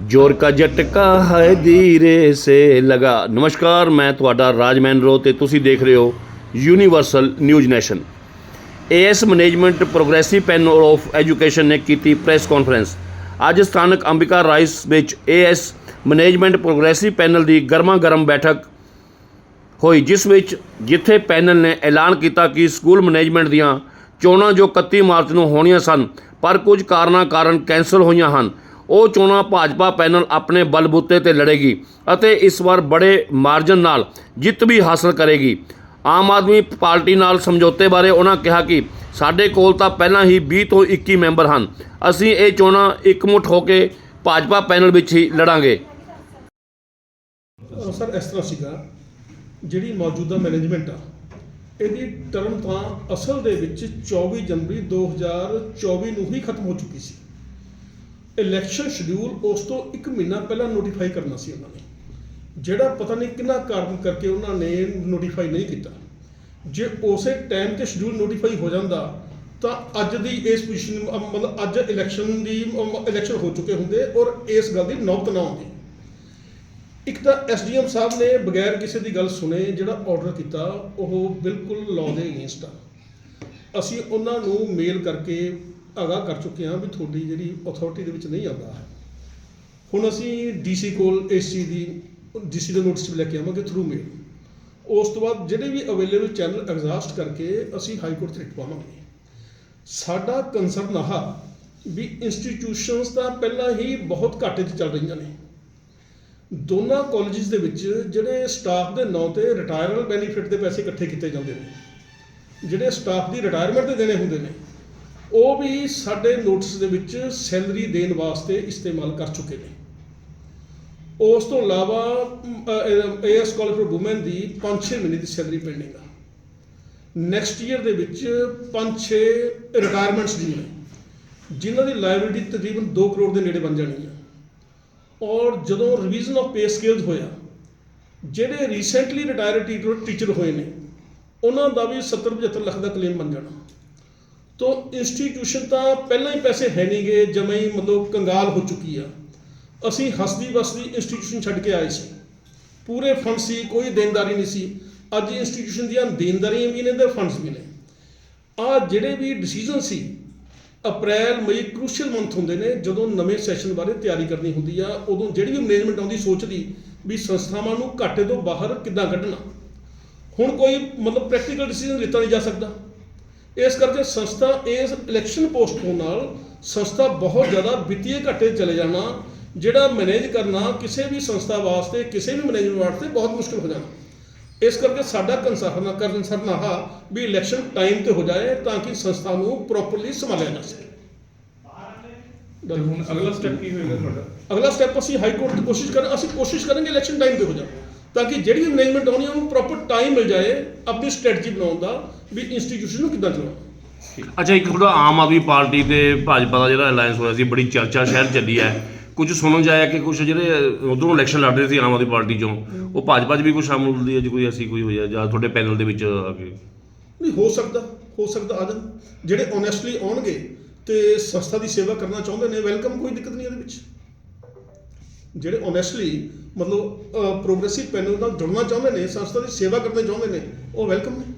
ਜੋਰ ਕਾ ਜਟਕਾ ਹੈ ਧੀਰੇ ਸੇ ਲਗਾ। ਨਮਸਕਾਰ, ਮੈਂ ਤੁਹਾਡਾ ਰਾਜਮੈਨ ਰੋ ਤੇ ਤੁਸੀਂ ਦੇਖ ਰਹੇ ਹੋ universal news nation AS management progressive panel of education ਨੇ ਕੀਤੀ ਪ੍ਰੈਸ ਕਾਨਫਰੰਸ ਅੱਜ ਸਥਾਨਕ ਅੰਬਿਕਾ ਰਾਈਸ ਵਿੱਚ ਐਸ ਮੈਨੇਜਮੈਂਟ ਪ੍ਰੋਗਰੈਸਿਵ ਪੈਨਲ ਦੀ ਗਰਮਾ ਗਰਮ ਬੈਠਕ ਹੋਈ, ਜਿਸ ਵਿੱਚ ਜਿੱਥੇ ਪੈਨਲ ਨੇ ਐਲਾਨ ਕੀਤਾ ਕਿ ਸਕੂਲ ਮੈਨੇਜਮੈਂਟ ਦੀਆਂ ਚੋਣਾਂ ਜੋ 31 ਮਾਰਚ ਨੂੰ ਹੋਣੀਆਂ ਸਨ, ਪਰ ਕੁਝ ਕਾਰਨਾਂ ਕਾਰਨ ਕੈਨਸਲ ਹੋਈਆਂ ਹਨ। ਉਹ ਚੋਣਾਂ ਭਾਜਪਾ ਪੈਨਲ ਆਪਣੇ ਬਲਬੂਤੇ ਤੇ ਲੜੇਗੀ ਅਤੇ ਇਸ ਵਾਰ ਬੜੇ ਮਾਰਜਨ ਨਾਲ ਜਿੱਤ ਵੀ ਹਾਸਲ ਕਰੇਗੀ। ਆਮ ਆਦਮੀ ਪਾਰਟੀ ਨਾਲ ਸਮਝੌਤੇ ਬਾਰੇ ਉਹਨਾਂ ਕਿਹਾ ਕਿ ਸਾਡੇ ਕੋਲ ਤਾਂ ਪਹਿਲਾਂ ਹੀ 20 ਤੋਂ 21 ਮੈਂਬਰ ਹਨ। ਅਸੀਂ ਇਹ ਚੋਣਾਂ ਇਕਮੁੱਠ ਹੋ ਕੇ ਭਾਜਪਾ ਪੈਨਲ ਵਿੱਚ ਹੀ ਲੜਾਂਗੇ। ਸਰ, ਇਸ ਤਰ੍ਹਾਂ ਸੀਗਾ, ਜਿਹੜੀ ਮੌਜੂਦਾ ਮੈਨੇਜਮੈਂਟ ਆ, ਇਹਦੀ ਟਰਮ ਤਾਂ ਅਸਲ ਦੇ ਵਿੱਚ 24 ਜਨਵਰੀ 2024 ਨੂੰ ਹੀ ਖਤਮ ਹੋ ਚੁੱਕੀ ਸੀ। ਇਲੈਕਸ਼ਨ ਸ਼ਡਿਊਲ ਉਸ ਤੋਂ 1 ਮਹੀਨਾ ਪਹਿਲਾਂ ਨੋਟੀਫਾਈ ਕਰਨਾ ਸੀ ਉਹਨਾਂ ਨੇ। ਜਿਹੜਾ ਪਤਾ ਨਹੀਂ ਕਿੰਨਾ ਕਾਰਨ ਕਰਕੇ ਉਹਨਾਂ ਨੇ ਨੋਟੀਫਾਈ ਨਹੀਂ ਕੀਤਾ। ਜੇ ਉਸੇ ਟਾਈਮ ਤੇ ਸ਼ਡਿਊਲ ਨੋਟੀਫਾਈ ਹੋ ਜਾਂਦਾ, ਤਾਂ ਅੱਜ ਦੀ ਇਸ ਪੋਜੀਸ਼ਨ ਮਤਲਬ ਅੱਜ ਇਲੈਕਸ਼ਨ ਦੀ ਇਲੈਕਸ਼ਨ ਹੋ ਚੁੱਕੇ ਹੁੰਦੇ ਔਰ ਇਸ ਗੱਲ ਦੀ ਨੌਬਤ ਨਾ ਆਉਂਦੀ। ਇੱਕ ਤਾਂ ਐਸਡੀਐਮ ਸਾਹਿਬ ਨੇ ਬਗੈਰ ਕਿਸੇ ਦੀ ਗੱਲ ਸੁਣੇ ਜਿਹੜਾ ਆਰਡਰ ਕੀਤਾ, ਉਹ ਬਿਲਕੁਲ ਲਾਅ ਦੇ ਅਗੇਂਸਟ ਆ। ਅਸੀਂ ਉਹਨਾਂ ਨੂੰ ਮੇਲ ਕਰਕੇ ਆਗਾਹ ਕਰ ਚੁੱਕੇ ਹਾਂ ਵੀ ਤੁਹਾਡੀ ਜਿਹੜੀ ਅਥਾਰਟੀ ਦੇ ਵਿੱਚ ਨਹੀਂ ਆਉਂਦਾ ਹੈ। ਹੁਣ ਅਸੀਂ ਡੀਸੀ ਕੋਲ ਏਸੀ ਦੀ ਡੀਸੀ ਦਾ ਨੋਟਿਸ ਵੀ ਲੈ ਕੇ ਆਵਾਂਗੇ ਥਰੂ ਮੇਲ ਉਸ ਤੋਂ ਬਾਅਦ ਜਿਹੜੇ ਵੀ ਅਵੇਲੇਬਲ ਚੈਨਲ ਐਗਜ਼ਾਸਟ ਕਰਕੇ ਅਸੀਂ ਹਾਈ ਕੋਰਟ 'ਚ ਰਿਟ ਪਾਵਾਂਗੇ ਸਾਡਾ ਕੰਸਰਨ ਆਹ ਵੀ ਇੰਸਟੀਟਿਊਸ਼ਨਸ ਤਾਂ ਪਹਿਲਾਂ ਹੀ ਬਹੁਤ ਘਾਟੇ 'ਚ ਚੱਲ ਰਹੀਆਂ ਨੇ। ਦੋਨਾਂ ਕਾਲਜਸ ਦੇ ਵਿੱਚ ਜਿਹੜੇ ਸਟਾਫ ਦੇ ਨਾਂ ਤੇ ਰਿਟਾਇਰਮੈਂਟ ਬੈਨੀਫਿਟ ਦੇ ਪੈਸੇ ਇਕੱਠੇ ਕੀਤੇ ਜਾਂਦੇ ਨੇ। ਜਿਹੜੇ ਸਟਾਫ ਦੀ ਰਿਟਾਇਰਮੈਂਟ ਦੇ ਦੇਣੇ ਹੁੰਦੇ ਨੇ। ਉਹ ਵੀ ਸਾਡੇ ਨੋਟਿਸ ਦੇ ਵਿੱਚ ਸੈਲਰੀ ਦੇਣ ਵਾਸਤੇ ਇਸਤੇਮਾਲ ਕਰ ਚੁੱਕੇ ਨੇ। ਉਸ ਤੋਂ ਇਲਾਵਾ ਏਐਸ ਕਾਲਜ ਫॉर ਔਮਨ ਦੀ 5-6 ਮਹੀਨੇ ਦੀ ਸੈਲਰੀ ਪੈਂਡਿੰਗ ਆ। ਨੈਕਸਟ ਈਅਰ ਦੇ ਵਿੱਚ 5-6 ਰਿਟਾਇਰਮੈਂਟਸ ਦੀ ਨੇ, ਜਿਨ੍ਹਾਂ ਦੀ ਲਾਇਬਿਲਿਟੀ ਤਕਰੀਬਨ 2 ਕਰੋੜ ਦੇ ਨੇੜੇ ਬਣ ਜਾਣੀ ਆ। ਔਰ ਜਦੋਂ ਰਿਵੀਜ਼ਨ ਆਫ ਪੇ ਸਕੇਲਸ ਹੋਇਆ, ਜਿਹੜੇ ਰੀਸੈਂਟਲੀ ਰਿਟਾਇਰਡ ਟੀਚਰ ਟੀਚਰ ਹੋਏ ਨੇ, ਉਹਨਾਂ ਦਾ ਵੀ 70 75 ਲੱਖ ਦਾ ਕਲੇਮ ਬਣ ਜਾਣਾ। ਤੋਂ ਇੰਸਟੀਟਿਊਸ਼ਨ ਤਾਂ ਪਹਿਲਾਂ ਹੀ ਪੈਸੇ ਹੈ ਨਹੀਂ ਗਏ ਜਮੇ ਹੀ ਮਤਲਬ ਕੰਗਾਲ ਹੋ ਚੁੱਕੀ ਆ। ਅਸੀਂ ਹੱਸਦੀ ਵਸਦੀ ਇੰਸਟੀਟਿਊਸ਼ਨ ਛੱਡ ਕੇ ਆਏ ਸੀ। ਪੂਰੇ ਫੰਡ ਸੀ, ਕੋਈ ਦੇਣਦਾਰੀ ਨਹੀਂ ਸੀ। ਅੱਜ ਇੰਸਟੀਟਿਊਸ਼ਨ ਦੀਆਂ ਦੇਣਦਾਰੀਆਂ ਵੀ ਨੇ ਤੇ ਫੰਡਸ ਵੀ ਨੇ। ਆ ਜਿਹੜੇ ਵੀ ਡਿਸੀਜਨ ਸੀ, ਅਪ੍ਰੈਲ, ਮਈ ਕ੍ਰੂਸ਼ੀਅਲ ਮੰਥ ਹੁੰਦੇ ਨੇ, ਜਦੋਂ ਨਵੇਂ ਸੈਸ਼ਨ ਬਾਰੇ ਤਿਆਰੀ ਕਰਨੀ ਹੁੰਦੀ ਆ, ਉਦੋਂ ਜਿਹੜੀ ਵੀ ਮੈਨੇਜਮੈਂਟ ਆਉਂਦੀ ਸੋਚਦੀ ਵੀ ਸੰਸਥਾਵਾਂ ਨੂੰ ਘਾਟੇ ਤੋਂ ਬਾਹਰ ਕਿੱਦਾਂ ਕੱਢਣਾ। ਹੁਣ ਕੋਈ ਮਤਲਬ ਪ੍ਰੈਕਟੀਕਲ ਡਿਸੀਜਨ ਲਿੱਤਾ ਨਹੀਂ ਜਾ ਸਕਦਾ। ਇਸ ਕਰਕੇ ਸੰਸਥਾ ਇਸ ਇਲੈਕਸ਼ਨ ਪੋਸਟ ਹੋਣ ਨਾਲ ਸੰਸਥਾ ਬਹੁਤ ਜ਼ਿਆਦਾ ਵਿੱਤੀ ਘਾਟੇ ਚਲੇ ਜਾਣਾ ਜਿਹੜਾ ਮੈਨੇਜ ਕਰਨਾ ਕਿਸੇ ਵੀ ਸੰਸਥਾ ਵਾਸਤੇ ਕਿਸੇ ਵੀ ਮੈਨੇਜਮੈਂਟ ਵਾਸਤੇ ਬਹੁਤ ਮੁਸ਼ਕਲ ਹੋ ਜਾਣਾ। ਇਸ ਕਰਕੇ ਸਾਡਾ ਕੰਸਰਨ ਕਰਨ ਸਰਨਾਹਾ ਵੀ ਇਲੈਕਸ਼ਨ ਟਾਈਮ ਤੇ ਹੋ ਜਾਏ ਤਾਂ ਕਿ ਸੰਸਥਾ ਨੂੰ ਪ੍ਰੋਪਰਲੀ ਸੰਭਾਲਿਆ ਜਾ ਸਕੇ। ਹੁਣ ਅਗਲਾ ਸਟੈਪ ਕੀ ਹੋਏਗਾ ਤੁਹਾਡਾ? ਅਗਲਾ ਸਟੈਪ ਅਸੀਂ ਹਾਈ ਕੋਰਟ ਦੀ ਕੋਸ਼ਿਸ਼ ਕਰ ਅਸੀਂ ਕੋਸ਼ਿਸ਼ ਕਰਾਂਗੇ ਇਲੈਕਸ਼ਨ ਟਾਈਮ ਤੇ ਹੋ ਜਾਵੇ ਤਾਂ ਕਿ ਜਿਹੜੀ ਵੀ ਮੈਨੇਜਮੈਂਟ ਆਉਣੀ ਉਹਨੂੰ ਪ੍ਰੋਪਰ ਟਾਈਮ ਮਿਲ ਜਾਏ ਆਪਣੀ ਸਟ੍ਰੈਟਜੀ ਬਣਾਉਣ ਦਾ ਵੀ ਇੰਸਟੀਟਿਊਸ਼ਨ ਨੂੰ ਕਿੱਦਾਂ ਚਲਾਉਣਾ? ਅੱਛਾ ਇੱਕ ਥੋੜਾ ਆਮ ਆਦਮੀ ਪਾਰਟੀ ਤੇ ਭਾਜਪਾ ਦਾ ਜਿਹੜਾ ਅਲਾਈਅੰਸ ਹੋਇਆ ਸੀ ਬੜੀ ਚਰਚਾ ਸ਼ਹਿਰ ਚੱਲੀ ਹੈ। ਕੁਝ ਸੁਣਨ ਚ ਆਇਆ ਕਿ ਕੁਝ ਜਿਹੜੇ ਉਧਰੋਂ ਇਲੈਕਸ਼ਨ ਲੜ ਰਹੇ ਸੀ ਆਮ ਆਦਮੀ ਪਾਰਟੀ ਚੋਂ ਉਹ ਭਾਜਪਾ 'ਚ ਵੀ ਕੋਈ ਸ਼ਾਮਲ ਹੁੰਦੀ ਹੈ ਜੇ ਕੋਈ ਐਸੀ ਕੋਈ ਹੋਈ ਹੈ ਜਾਂ ਤੁਹਾਡੇ ਪੈਨਲ ਦੇ ਵਿੱਚ ਆ ਕੇ? ਨਹੀਂ ਹੋ ਸਕਦਾ ਹੋ ਸਕਦਾ ਆ ਜਾਣ ਜਿਹੜੇ ਓਨੈਸਟਲੀ ਆਉਣਗੇ ਤੇ ਸੰਸਥਾ ਦੀ ਸੇਵਾ ਕਰਨਾ ਚਾਹੁੰਦੇ ਨੇ ਵੈਲਕਮ ਕੋਈ ਦਿੱਕਤ ਨਹੀਂ ਇਹਦੇ ਵਿੱਚ। ਜਿਹੜੇ ਓਨੈਸਟਲੀ ਮਤਲਬ ਪ੍ਰੋਗਰੈਸਿਵ ਪੈਨਲ ਨਾਲ ਜੁੜਨਾ ਚਾਹੁੰਦੇ ਨੇ ਸੰਸਥਾ ਦੀ ਸੇਵਾ ਕਰਨਾ ਚਾਹੁੰਦੇ ਨੇ ਉਹ ਵੈਲਕਮ ਨੇ।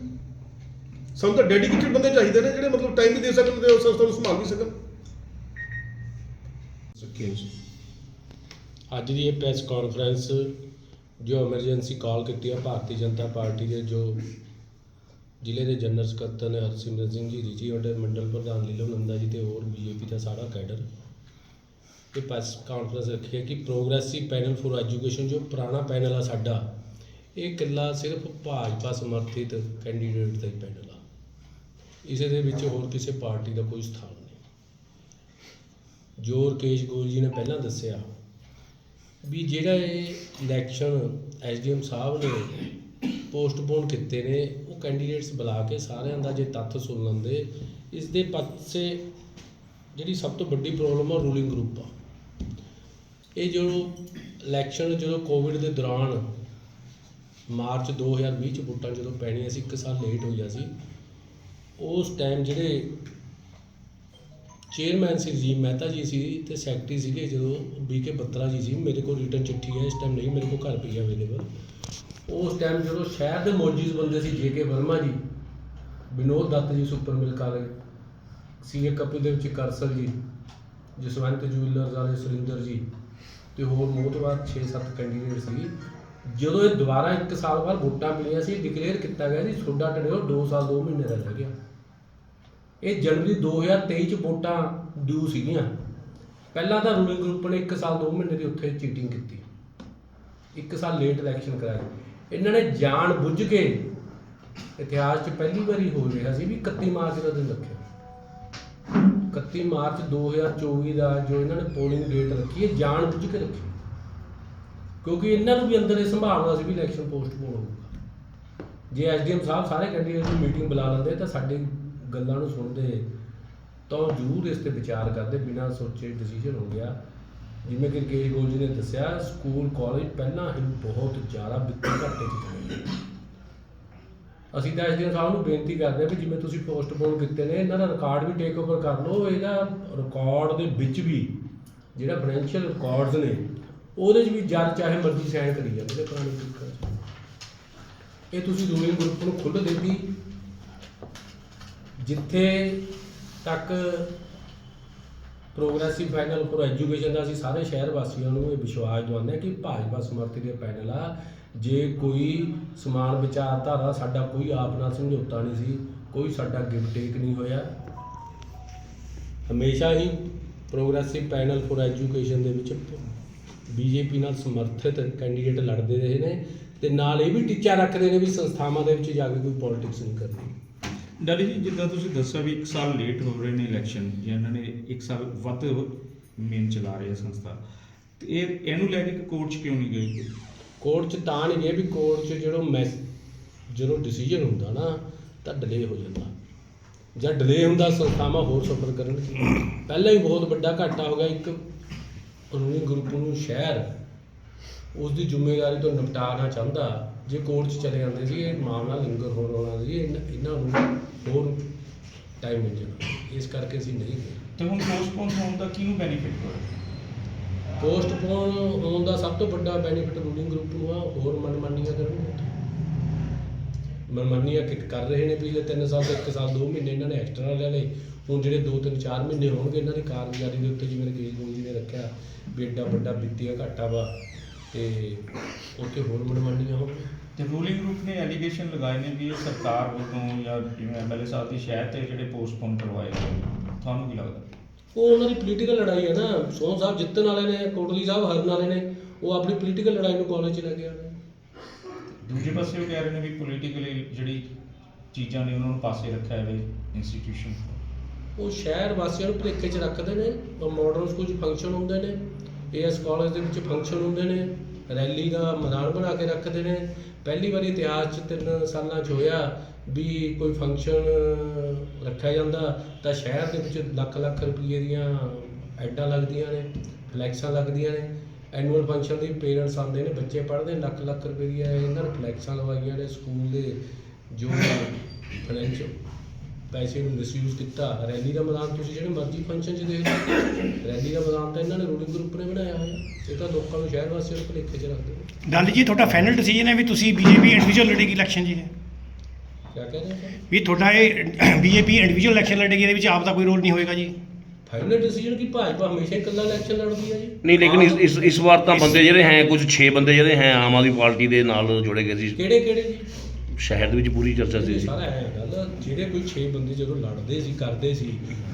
ਸਾਨੂੰ ਤਾਂ ਡੈਡੀਕੇਟਿਡ ਬੰਦੇ ਚਾਹੀਦੇ ਨੇ ਜਿਹੜੇ ਮਤਲਬ ਟਾਈਮ ਵੀ ਦੇ ਸਕਣ ਤੇ ਉਹ ਸੰਸਥਾ ਨੂੰ ਸੰਭਾਲ ਵੀ ਸਕਣ। ਅੱਜ ਦੀ ਇਹ ਪ੍ਰੈਸ ਕਾਨਫਰੰਸ ਜੋ ਐਮਰਜੈਂਸੀ ਕਾਲ ਕੀਤੀ ਹੈ ਭਾਰਤੀ ਜਨਤਾ ਪਾਰਟੀ ਦੇ, ਜੋ ਜ਼ਿਲ੍ਹੇ ਦੇ ਜਨਰਲ ਸਕੱਤਰ ਨੇ ਹਰਸਿਮਰਤ ਸਿੰਘ ਜੀ ਰਿਜੀ ਔਰ ਮੰਡਲ ਪ੍ਰਧਾਨ ਲੀਲੋ ਨੰਦਾ ਜੀ ਤੇ ਹੋਰ ਬੀਜੇਪੀ ਦਾ ਸਾਰਾ ਕੈਡਰ। ਇਹ ਪ੍ਰੈਸ ਕਾਨਫਰੰਸ ਰੱਖੀ ਹੈ ਕਿ ਪ੍ਰੋਗਰੈਸਿਵ ਪੈਨਲ ਫॉर ਐਜੂਕੇਸ਼ਨ ਜੋ ਪੁਰਾਣਾ ਪੈਨਲ ਆ ਸਾਡਾ, ਇਹ ਇਕੱਲਾ ਸਿਰਫ ਭਾਜਪਾ ਸਮਰਥਿਤ ਕੈਂਡੀਡੇਟ ਦਾ ਹੀ ਪੈਨਲ ਆ। ਇਸੇ ਦੇ ਵਿੱਚ ਹੋਰ ਕਿਸੇ ਪਾਰਟੀ ਦਾ ਕੋਈ ਸਥਾਨ ਨਹੀਂ। ਜੋ ਰਕੇਸ਼ ਗੋਲ ਜੀ ਨੇ ਪਹਿਲਾਂ ਦੱਸਿਆ ਵੀ ਜਿਹੜਾ ਇਹ ਇਲੈਕਸ਼ਨ ਐਸਡੀਐਮ ਸਾਹਿਬ ਨੇ ਪੋਸਟਪੋਨ ਕੀਤੇ ਨੇ, ਉਹ ਕੈਂਡੀਡੇਟਸ ਬੁਲਾ ਕੇ ਸਾਰਿਆਂ ਦਾ ਜੇ ਤੱਥ ਸੁਣ ਲੈਂਦੇ, ਇਸ ਦੇ ਪਾਸੇ ਜਿਹੜੀ ਸਭ ਤੋਂ ਵੱਡੀ ਪ੍ਰੋਬਲਮ ਆ ਰੂਲਿੰਗ ਗਰੁੱਪ ਆ। ਇਹ ਜੋ ਇਲੈਕਸ਼ਨ ਜਦੋਂ ਕੋਵਿਡ ਦੇ ਦੌਰਾਨ ਮਾਰਚ 2020 ਚ ਵੋਟਾਂ ਜਦੋਂ ਪੈਣੀਆਂ ਸੀ, ਇੱਕ ਸਾਲ ਲੇਟ ਹੋਈਆਂ ਸੀ ਉਸ ਟਾਈਮ ਜਿਹੜੇ ਚੇਅਰਮੈਨ ਸੀ ਜੀ, ਮਹਿਤਾ ਜੀ ਸੀ ਤੇ ਸੈਕਟਰੀ ਸੀਗੇ, ਜਦੋਂ ਬੀਕੇ ਬੱਤਰਾ ਜੀ ਸੀ, ਮੇਰੇ ਕੋਲ ਰਿਟਰਨ ਚਿੱਠੀ ਹੈ, ਇਸ ਟਾਈਮ ਨਹੀਂ, ਮੇਰੇ ਕੋਲ ਘਰ ਪਈ ਹੈ ਅਵੇਲੇਬਲ ਉਸ ਟਾਈਮ ਜਦੋਂ ਸ਼ਹਿਰ ਦੇ ਮੌਜੂਦ ਬੰਦੇ ਸੀ ਜੇਕੇ ਵਰਮਾ ਜੀ, ਵਿਨੋਦ ਦੱਤ ਜੀ, ਸੁਪਰ ਮਿਲ ਕਾਲਜ ਸੀਏ ਕਪਿਲ ਦੇ ਵਿੱਚ ਕਰਸਲ ਜੀ, ਜਸਵੰਤ ਜੁਐਲਰਸ ਵਾਲੇ, ਸੁਰਿੰਦਰ ਜੀ, ਤੇ ਹੋਰ ਮੋਹਤਵਾਰ 6-7 ਕੈਂਡੀਡੇਟ ਸੀ ਜਦੋਂ ਇਹ ਦੁਬਾਰਾ 1 ਸਾਲ ਬਾਅਦ ਵੋਟਾਂ ਮਿਲੀਆਂ ਸੀ ਡਿਕਲੇਅਰ ਕੀਤਾ ਗਿਆ ਸੀ, ਤੁਹਾਡਾ ਟੜਿਓ 2 ਸਾਲ 2 ਮਹੀਨੇ ਦਾ ਰਹਿ ਗਿਆ। ਇਹ ਜਨਵਰੀ 2023 ਚ ਵੋਟਾਂ ਡਿਊ ਸੀਗੀਆਂ। ਪਹਿਲਾਂ ਤਾਂ ਰੂਲਿੰਗ ਗਰੁੱਪ ਨੇ 1 ਸਾਲ 2 ਮਹੀਨੇ ਦੀ ਉੱਥੇ ਚੀਟਿੰਗ ਕੀਤੀ। 1 ਸਾਲ ਲੇਟ ਇਲੈਕਸ਼ਨ ਕਰਾਏ ਇਹਨਾਂ ਨੇ ਜਾਣ ਬੁੱਝ ਕੇ ਇਤਿਹਾਸ 'ਚ ਪਹਿਲੀ ਵਾਰੀ ਹੋ ਰਿਹਾ ਸੀ ਵੀ 31 ਮਾਰਚ ਦਾ ਦਿਨ ਰੱਖਿਆ। 31 ਮਾਰਚ 2024 ਦਾ ਜੋ ਇਹਨਾਂ ਨੇ ਪੋਲਿੰਗ ਡੇਟ ਰੱਖੀ ਹੈ, ਜਾਣ ਬੁੱਝ ਕੇ ਰੱਖੀ। ਕਿਉਂਕਿ ਇਹਨਾਂ ਨੂੰ ਵੀ ਅੰਦਰ ਇਹ ਸੰਭਾਵਨਾ ਸੀ ਵੀ ਇਲੈਕਸ਼ਨ ਪੋਸਟਪੋਨ ਹੋਊਗਾ। ਜੇ ਐਸਡੀਐਮ ਸਾਹਿਬ ਸਾਰੇ ਕੈਂਡੀਡੇਟ ਦੀ ਮੀਟਿੰਗ ਬੁਲਾ ਲੈਂਦੇ ਤਾਂ ਸਾਡੀ ਗੱਲਾਂ ਨੂੰ ਸੁਣਦੇ ਤਾਂ ਉਹ ਜ਼ਰੂਰ ਇਸ ਤੇ ਵਿਚਾਰ ਕਰਦੇ ਬਿਨਾਂ ਸੋਚੇ ਡਿਸੀਜਨ ਹੋ ਗਿਆ। ਜਿਵੇਂ ਕਿ ਕੇ ਗੋਲ ਜੀ ਨੇ ਦੱਸਿਆ ਸਕੂਲ ਕਾਲਜ ਪਹਿਲਾਂ ਹੀ ਬਹੁਤ ਜ਼ਿਆਦਾ ਵਿੱਤੀ ਘਾਟੇ 'ਚ ਚਲੇ ਗਏ। ਅਸੀਂ ਤਾਂ ਐਸਡੀਐਮ ਸਾਹਿਬ ਨੂੰ ਬੇਨਤੀ ਕਰਦੇ ਹਾਂ ਵੀ ਜਿਵੇਂ ਤੁਸੀਂ ਪੋਸਟਪੋਨ ਕੀਤੇ ਨੇ, ਇਹਨਾਂ ਦਾ ਰਿਕਾਰਡ ਵੀ ਟੇਕ ਓਵਰ ਕਰ ਲਓ, ਇਹਦਾ ਰਿਕਾਰਡ ਦੇ ਵਿੱਚ ਵੀ ਜਿਹੜਾ ਫਾਈਨੈਂਸ਼ੀਅਲ ਰਿਕਾਰਡਸ ਨੇ ਉਹਦੇ 'ਚ ਵੀ ਜਦ ਚਾਹੇ ਮਰਜ਼ੀ ਸਾਈਨ ਕਰੀ ਜਾਂਦੇ ਨੇ ਪੁਰਾਣੀ ਤਰੀਕਾ 'ਚ ਇਹ ਤੁਸੀਂ ਰੂਲਿੰਗ ਗਰੁੱਪ ਨੂੰ ਖੁੱਲ੍ਹ ਦਿੱਤੀ। ਜਿੱਥੇ ਤੱਕ ਪ੍ਰੋਗਰੈਸਿਵ ਪੈਨਲ ਫੋਰ ਐਜੂਕੇਸ਼ਨ ਦਾ, ਅਸੀਂ ਸਾਰੇ ਸ਼ਹਿਰ ਵਾਸੀਆਂ ਨੂੰ ਇਹ ਵਿਸ਼ਵਾਸ ਦਿਵਾਉਂਦੇ ਹਾਂ ਕਿ ਭਾਜਪਾ ਸਮਰਥਿਤ ਇਹ ਪੈਨਲ ਆ। ਜੇ ਕੋਈ ਸਮਾਨ ਵਿਚਾਰਧਾਰਾ ਸਾਡਾ ਕੋਈ ਆਪ ਨਾਲ ਸਮਝੌਤਾ ਨਹੀਂ ਸੀ, ਕੋਈ ਸਾਡਾ ਗਿਵ ਟੇਕ ਨਹੀਂ ਹੋਇਆ। ਹਮੇਸ਼ਾ ਹੀ ਪ੍ਰੋਗਰੈਸਿਵ ਪੈਨਲ ਫੋਰ ਐਜੂਕੇਸ਼ਨ ਦੇ ਵਿੱਚ ਬੀਜੇਪੀ ਨਾਲ ਸਮਰਥਿਤ ਕੈਂਡੀਡੇਟ ਲੜਦੇ ਰਹੇ ਨੇ ਤੇ ਨਾਲ ਇਹ ਵੀ ਟੀਚਾ ਰੱਖਦੇ ਨੇ ਵੀ ਸੰਸਥਾਵਾਂ ਦੇ ਵਿੱਚ ਜਾ ਕੇ ਕੋਈ ਪੋਲਿਟਿਕਸ ਨਹੀਂ ਕਰਨੀ ਡੈਡੀ ਜੀ ਜਿੱਦਾਂ ਤੁਸੀਂ ਦੱਸਿਆ ਵੀ 1 ਸਾਲ ਲੇਟ ਹੋ ਰਹੇ ਨੇ ਇਲੈਕਸ਼ਨ ਜਾਂ ਇਹਨਾਂ ਨੇ 1 ਸਾਲ ਵੱਧ ਮੇਨ ਚਲਾ ਰਹੇ ਆ ਸੰਸਥਾ ਤੇ ਇਹ ਇਹਨੂੰ ਲੈ ਕੇ ਕੋਰਟ 'ਚ ਕਿਉਂ ਨਹੀਂ ਗਏ? ਕੋਰਟ 'ਚ ਤਾਂ ਨਹੀਂ ਗਏ ਵੀ ਕੋਰਟ 'ਚ ਜਦੋਂ ਮੈਸ ਜਦੋਂ ਡਿਸੀਜਨ ਹੁੰਦਾ ਨਾ ਤਾਂ ਡਿਲੇ ਹੋ ਜਾਂਦਾ। ਜਾਂ ਡਿਲੇ ਹੁੰਦਾ ਸੰਸਥਾਵਾਂ ਹੋਰ ਸਫਰ ਕਰਨ ਪਹਿਲਾਂ ਹੀ ਬਹੁਤ ਵੱਡਾ ਘਾਟਾ ਹੋ ਗਿਆ ਇੱਕ ਕਾਨੂੰਨੀ ਗਰੁੱਪ ਨੂੰ ਸ਼ਹਿਰ ਉਸ ਦੀ ਜ਼ਿੰਮੇਵਾਰੀ ਤੋਂ ਨਿਪਟਾਉਣਾ ਚਾਹੁੰਦਾ ਜੇ ਕੋਰਟ 'ਚ ਚਲੇ ਜਾਂਦੇ ਸੀ ਇਹ ਮਾਮਲਾ ਲਿੰਗਰ ਹੋਣ ਵਾਲਾ ਸੀ ਇਹਨਾਂ ਇਹਨਾਂ ਨੂੰ ਹੋਰ ਟਾਈਮ ਮਿਲ ਜਾਣਾ। ਇਸ ਕਰਕੇ ਅਸੀਂ ਨਹੀਂ ਗਏ। ਤੇ ਹੁਣ ਪੋਸਟਪੋਨ ਹੋਣ ਦਾ ਕਿਹਨੂੰ ਬੈਨੀਫਿਟ ਹੋਇਆ? ਪੋਸਟਪੋਨ ਹੋਣ ਦਾ ਸਭ ਤੋਂ ਵੱਡਾ ਬੈਨੀਫਿਟ ਰੂਲਿੰਗ ਗਰੁੱਪ ਨੂੰ ਆ ਹੋਰ ਮਨਮਾਨੀਆਂ ਕਰਨਗੇ ਮਨਮਾਨੀਆਂ ਕਿ ਕਰ ਰਹੇ ਨੇ ਪਿਛਲੇ 3 ਸਾਲ ਤੋਂ 1 ਸਾਲ 2 ਮਹੀਨੇ ਇਹਨਾਂ ਨੇ ਐਕਸਟਰਾ ਲੈ ਲਏ ਹੁਣ ਜਿਹੜੇ 2 3 4 ਮਹੀਨੇ ਹੋਣਗੇ ਇਹਨਾਂ ਦੀ ਕਾਰਗੁਜ਼ਾਰੀ ਦੇ ਉੱਤੇ ਜਿਵੇਂ ਰਕੇਸ਼ ਗੋਲ ਜੀ ਨੇ ਰੱਖਿਆ ਵੀ ਐਡਾ ਵੱਡਾ ਵਿੱਤੀਆ ਘਾਟਾ ਵਾ ਤੇ ਉੱਥੇ ਹੋਰ ਮਨਮਾਨੀਆਂ ਹੋਣਗੀਆਂ। ਤੇ ਰੂਲਿੰਗ ਗਰੁੱਪ ਨੇ ਐਲੀਗੇਸ਼ਨ ਲਗਾਏ ਨੇ ਵੀ ਇਹ ਸਰਕਾਰ ਵੱਲੋਂ ਜਾਂ ਜਿਵੇਂ ਐਮਐਲਏ ਸਾਹਿਬ ਦੀ ਸ਼ਹਿਰ ਤੇ ਜਿਹੜੇ ਪੋਸਟਪੋਨ ਕਰਵਾਏ ਗਏ ਤੁਹਾਨੂੰ ਕੀ ਲੱਗਦਾ? ਉਹ ਉਹਨਾਂ ਦੀ ਪੋਲੀਟੀਕਲ ਲੜਾਈ ਹੈ ਨਾ। ਸੋਹਣ ਸਾਹਿਬ ਜਿੱਤਣ ਵਾਲੇ ਨੇ ਕੋਟਲੀ ਸਾਹਿਬ ਹਾਰਨ ਵਾਲੇ ਨੇ ਉਹ ਆਪਣੀ ਪੋਲੀਟੀਕਲ ਲੜਾਈ ਨੂੰ ਕਾਲਜ 'ਚ ਲੈ ਕੇ ਆਉਣੇ ਦੂਜੇ ਪਾਸੇ ਉਹ ਕਹਿ ਰਹੇ ਨੇ ਵੀ ਪੋਲੀਟੀਕਲੀ ਜਿਹੜੀ ਚੀਜ਼ਾਂ ਨੇ ਉਹਨਾਂ ਨੂੰ ਪਾਸੇ ਰੱਖਿਆ ਹੈ ਇੰਸਟੀਟਿਊਸ਼ਨ ਉਹ ਸ਼ਹਿਰ ਵਾਸੀਆਂ ਨੂੰ ਭੁਲੇਖੇ 'ਚ ਰੱਖਦੇ ਨੇ ਮਾਡਰਨ ਸਕੂਲ 'ਚ ਫੰਕਸ਼ਨ ਹੁੰਦੇ ਨੇ ਏਐਸ ਕਾਲਜ ਦੇ ਵਿੱਚ ਫੰਕਸ਼ਨ ਹੁੰਦੇ ਨੇ, ਰੈਲੀ ਦਾ ਮੈਦਾਨ ਬਣਾ ਕੇ ਰੱਖਦੇ ਨੇ। ਪਹਿਲੀ ਵਾਰੀ ਇਤਿਹਾਸ 'ਚ ਤਿੰਨ ਸਾਲਾਂ 'ਚ ਹੋਇਆ ਵੀ ਕੋਈ ਫੰਕਸ਼ਨ ਰੱਖਿਆ ਜਾਂਦਾ, ਤਾਂ ਸ਼ਹਿਰ ਦੇ ਵਿੱਚ ਲੱਖ ਲੱਖ ਰੁਪਏ ਦੀਆਂ ਐਡਾਂ ਲੱਗਦੀਆਂ ਨੇ ਫਲੈਕਸਾਂ ਲੱਗਦੀਆਂ ਨੇ। ਐਨੂਅਲ ਫੰਕਸ਼ਨ ਦੇ ਪੇਰੈਂਟਸ ਆਉਂਦੇ ਨੇ ਬੱਚੇ ਪੜ੍ਹਦੇ ਲੱਖ ਲੱਖ ਰੁਪਏ ਦੀਆਂ ਇਹਨਾਂ ਨੇ ਫਲੈਕਸਾਂ ਲਵਾਈਆਂ ਨੇ ਸਕੂਲ ਦੇ ਜੋ ਫਾਈਨੈਂਸ਼ੀਅਲ ਪੈਸੇ ਨੂੰ ਮਿਸਯੂਜ਼ ਕੀਤਾ। ਰੈਲੀ ਦਾ ਮੈਦਾਨ ਤੁਸੀਂ ਜਿਹੜੇ ਮਰਜ਼ੀ ਫੰਕਸ਼ਨ 'ਚ ਦੇਖ ਲਓ। ਰੈਲੀ ਦਾ ਮੈਦਾਨ ਤਾਂ ਇਹਨਾਂ ਨੇ ਰੂਲਿੰਗ ਗਰੁੱਪ ਨੇ ਬਣਾਇਆ ਹੋਇਆ। ਇਹ ਤਾਂ ਲੋਕਾਂ ਨੂੰ ਸ਼ਹਿਰ ਵਾਸੀਆਂ ਨੂੰ ਭੁਲੇਖੇ 'ਚ ਰੱਖਦੇ ਨੇ। ਗੱਲ ਜੀ ਤੁਹਾਡਾ ਫਾਈਨਲ ਡਿਸੀਜਨ ਹੈ ਵੀ ਤੁਸੀਂ ਬੀਜੇਪੀ ਇੰਡੀਵਿਜੂਅਲ ਲੜੇਗੀ ਇਲੈਕਸ਼ਨ ਜੀ ਇਹ? ਕਿਆ ਕਹਿ ਰਹੇ ਹੋ? ਵੀ ਤੁਹਾਡਾ ਇਹ ਬੀਜੇਪੀ ਇੰਡੀਵਿਜੂਅਲ ਇਲੈਕਸ਼ਨ ਲੜੇਗੀ ਇਹਦੇ ਵਿੱਚ ਆਪ ਦਾ ਕੋਈ ਰੋਲ ਨਹੀਂ ਹੋਏਗਾ ਜੀ। ਫਾਈਨਲ ਡਿਸੀਜਨ ਕੀ ਭਾਜਪਾ ਹਮੇਸ਼ਾ ਹੀ ਇਕੱਲਾ ਇਲੈਕਸ਼ਨ ਲੜਦੀ ਹੈ ਜੀ। ਨਹੀਂ ਲੇਕਿਨ ਇਸ ਇਸ ਇਸ ਵਾਰ ਤਾਂ ਬੰਦੇ ਜਿਹੜੇ ਹੈ ਕੁਝ 6 ਬੰਦੇ ਜਿਹੜੇ ਹੈ ਆਮ ਆਦਮੀ ਪਾਰਟੀ ਦੇ ਨਾਲ ਜੁੜੇ ਗਏ ਸੀ। ਕਿਹੜੇ ਕਿਹੜੇ ਜੀ? ਸ਼ਹਿਰ ਦੇ ਵਿੱਚ ਪੂਰੀ ਚਰਚਾ ਸੀ। ਇਹ ਸਾਰਾ ਹੈ ਗੱਲ ਜਿਹੜੇ ਕੋਈ 6 ਬੰਦੇ ਜਦੋਂ ਲੜਦੇ ਸੀ ਕਰਦੇ ਸੀ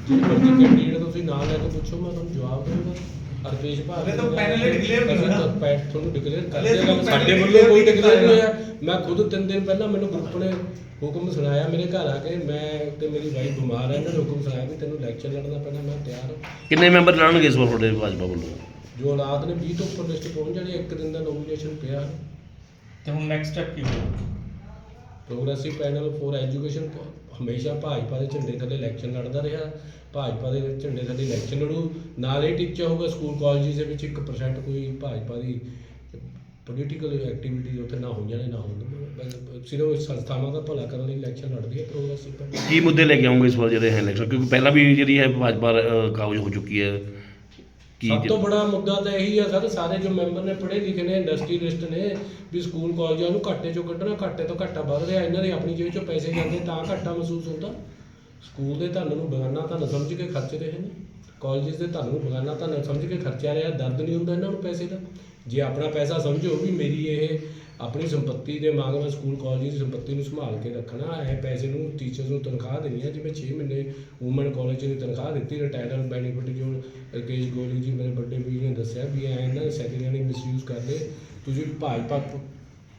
ਜਿਹੜੇ ਮਰਜ਼ੀ ਕੈਂਡੀਡੇਟ ਤੁਸੀਂ ਨਾਂ ਲੈ ਕੇ ਪੁੱਛੋ ਮੈਂ ਤੁਹਾਨੂੰ ਜਵਾਬ ਦੇਵਾਂਗਾ ਅਰਪੇਸ਼ ਭਾਰਤੀ ਹਲੇ ਤਾਂ panel ਹੀ declare ਨਹੀਂ ਹੋਇਆ। ਤੁਹਾਨੂੰ ਡਿਕਲੇਅਰ ਕਰ ਹਲੇ ਤਾਂ ਦਿਆਂਗਾ panel ਸਾਡੇ declare ਵੱਲੋਂ ਕੋਈ ਨਹੀਂ ਡਿਕਲੇਅਰ ਨਹੀਂ ਹੋਇਆ। ਹੋਇਆ। ਮੈਂ ਖੁਦ ਤਿੰਨ ਦਿਨ ਪਹਿਲਾਂ ਮੈਨੂੰ ਗਰੁੱਪ ਨੇ ਹੁਕਮ ਸੁਣਾਇਆ ਮੇਰੇ ਘਰ ਆ ਕੇ ਮੈਂ ਤੇ ਮੇਰੀ ਵਾਈਫ ਬਿਮਾਰ ਹੈ ਇਹਨਾਂ ਨੇ ਹੁਕਮ ਸੁਣਾਇਆ ਵੀ ਤੈਨੂੰ ਇਲੈਕਸ਼ਨ ਲੜਨਾ ਪੈਣਾ ਮੈਂ ਤਿਆਰ ਹਾਂ। ਕਿੰਨੇ ਮੈਂਬਰ ਲੜਨਗੇ ਇਸ ਵਾਰ ਤੁਹਾਡੇ ਭਾਜਪਾ ਵੱਲੋਂ? ਜੋ ਹਾਲਾਤ ਨੇ 20 ਤੋਂ ਉੱਪਰ ਲਿਸਟ ਪਹੁੰਚ ਜਾਣੀ ਇੱਕ ਦਿਨ ਦਾ ਨੋਮੀਨੇਸ਼ਨ ਪਿਆ। ਤੇ ਹੁਣ ਨੈਕਸਟ ਸਟੈਪ ਕੀ ਹੋਊਗਾ ਪ੍ਰੋਗਰੈਸਿਵ ਪੈਨਲ ਫੋਰ ਐਜੂਕੇਸ਼ਨ ਹਮੇਸ਼ਾ ਭਾਜਪਾ ਦੇ ਝੰਡੇ ਥੱਲੇ ਇਲੈਕਸ਼ਨ ਲੜਦਾ ਰਿਹਾ। ਭਾਜਪਾ ਦੇ ਝੰਡੇ ਥੱਲੇ ਇਲੈਕਸ਼ਨ ਲੜੂ। ਨਾਲ ਇਹ ਟੀਚਾ ਹੋਊਗਾ ਸਕੂਲ ਕਾਲਜਿਸ ਦੇ ਵਿੱਚ 1% ਕੋਈ ਭਾਜਪਾ ਦੀ ਪੋਲੀਟੀਕਲ ਐਕਟੀਵਿਟੀਜ਼ ਉੱਥੇ ਨਾ ਹੋਈਆਂ ਨੇ ਨਾ ਹੋਣ ਸਿਰਫ ਸੰਸਥਾਵਾਂ ਦਾ ਭਲਾ ਕਰਨ ਲਈ ਇਲੈਕਸ਼ਨ ਲੜਦੀ ਹੈ ਪ੍ਰੋਗਰੈਸਿਵ ਪਾਰਟੀ ਕੀ ਮੁੱਦੇ ਲੈ ਕੇ ਆਉਂਗੇ ਇਸ ਵਾਰ ਜਿਹੜੇ ਹੈ ਇਲੈਕਸ਼ਨ ਕਿਉਂਕਿ ਪਹਿਲਾਂ ਵੀ ਜਿਹੜੀ ਹੈ ਭਾਜਪਾ ਅ, ਕਾਬਜ਼ ਹੋ ਚੁੱਕੀ ਹੈ। ਕੀ ਸਭ ਤੋਂ ਬੜਾ ਮੁੱਦਾ ਤਾਂ ਇਹੀ ਆ ਸਰ ਸਾਰੇ ਜੋ ਮੈਂਬਰ ਨੇ ਪੜ੍ਹੇ ਲਿਖੇ ਨੇ ਇੰਡਸਟਰੀਲਿਸਟ ਨੇ ਵੀ ਸਕੂਲ ਕਾਲਜਾਂ ਨੂੰ ਘਾਟੇ ਚੋਂ ਕੱਢਣਾ ਘਾਟੇ ਤੋਂ ਘਾਟਾ ਵੱਧ ਰਿਹਾ ਇਹਨਾਂ ਦੇ ਆਪਣੀ ਜੇਬ ਚੋਂ ਪੈਸੇ ਜਾਂਦੇ ਤਾਂ ਘਾਟਾ ਮਹਿਸੂਸ ਹੁੰਦਾ। ਸਕੂਲ ਦੇ ਧਨ ਨੂੰ ਬਗਾਨਾ ਧਨ ਸਮਝ ਕੇ ਖਰਚ ਰਹੇ ਨੇ ਕਾਲਜਸ ਦੇ ਧਨ ਨੂੰ ਬਗਾਨਾ ਧਨ ਸਮਝ ਕੇ ਖਰਚਿਆ ਰਿਹਾ, ਦਰਦ ਨਹੀਂ ਹੁੰਦਾ ਇਹਨਾਂ ਨੂੰ ਪੈਸੇ ਦਾ। ਜੇ ਆਪਣਾ ਪੈਸਾ ਸਮਝੋ ਵੀ ਮੇਰੀ ਇਹ ਆਪਣੀ ਸੰਪਤੀ ਦੇ ਮਾਗ ਮੈਂ ਸਕੂਲ ਕਾਲਜ ਦੀ ਸੰਪਤੀ ਨੂੰ ਸੰਭਾਲ ਕੇ ਰੱਖਣਾ, ਇਹ ਪੈਸੇ ਨੂੰ ਟੀਚਰਸ ਨੂੰ ਤਨਖਾਹ ਦੇਣੀ ਹੈ ਜਿਵੇਂ 6 ਮਹੀਨੇ ਵੂਮਨ ਕਾਲਜ ਦੀ ਤਨਖਾਹ ਦਿੱਤੀ ਰਿਟਾਇਰਡ ਬੈਨੀਫਿਟ ਜੋ ਰਕੇਸ਼ ਗੋਲੀ ਜੀ ਮੇਰੇ ਵੱਡੇ ਵੀਰ ਨੇ ਦੱਸਿਆ ਵੀ ਐ ਇਹਨਾਂ ਨੇ ਸੈਕਟਰੀਆਂ ਨੇ ਮਿਸਯੂਜ਼ ਕਰਦੇ, ਤੁਸੀਂ ਭਾਜਪਾ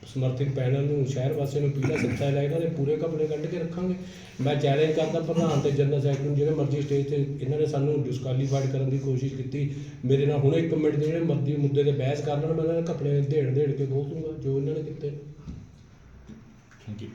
ਸਮਰਥਿਤ ਪੈਨਲ ਨੂੰ, ਸ਼ਹਿਰ ਵਾਸੀਆਂ ਨੂੰ ਪੀਲਾ ਸੱਚਾ ਲੈ ਇਹਨਾਂ ਦੇ ਪੂਰੇ ਕਪੜੇ ਕੱਢ ਕੇ ਰੱਖਾਂਗੇ। ਮੈਂ ਚੈਲੰਜ ਕਰਦਾ ਪ੍ਰਧਾਨ ਤੇ ਜਨਰਲ ਸੈਕਟਰੀ ਨੂੰ, ਜਿਹੜੇ ਮਰਜ਼ੀ ਸਟੇਜ ਤੇ ਇਹਨਾਂ ਨੇ ਸਾਨੂੰ ਡਿਸਕੁਆਲੀਫਾਈਡ ਕਰਨ ਦੀ ਕੋਸ਼ਿਸ਼ ਕੀਤੀ। ਮੇਰੇ ਨਾਲ ਹੁਣੇ ਇੱਕ ਮਿੰਟ ਦੇ ਜਿਹੜੇ ਮਰਜ਼ੀ ਮੁੱਦੇ ਤੇ ਬਹਿਸ ਕਰ ਲੈਣ, ਮੈਂ ਇਹਨਾਂ ਦੇ ਕਪੜੇ ਢੇੜ ਢੇੜ ਕੇ ਖੋਲ ਦੂੰਗਾ, ਜੋ ਇਹਨਾਂ ਨੇ ਕੀਤੇ। Thank you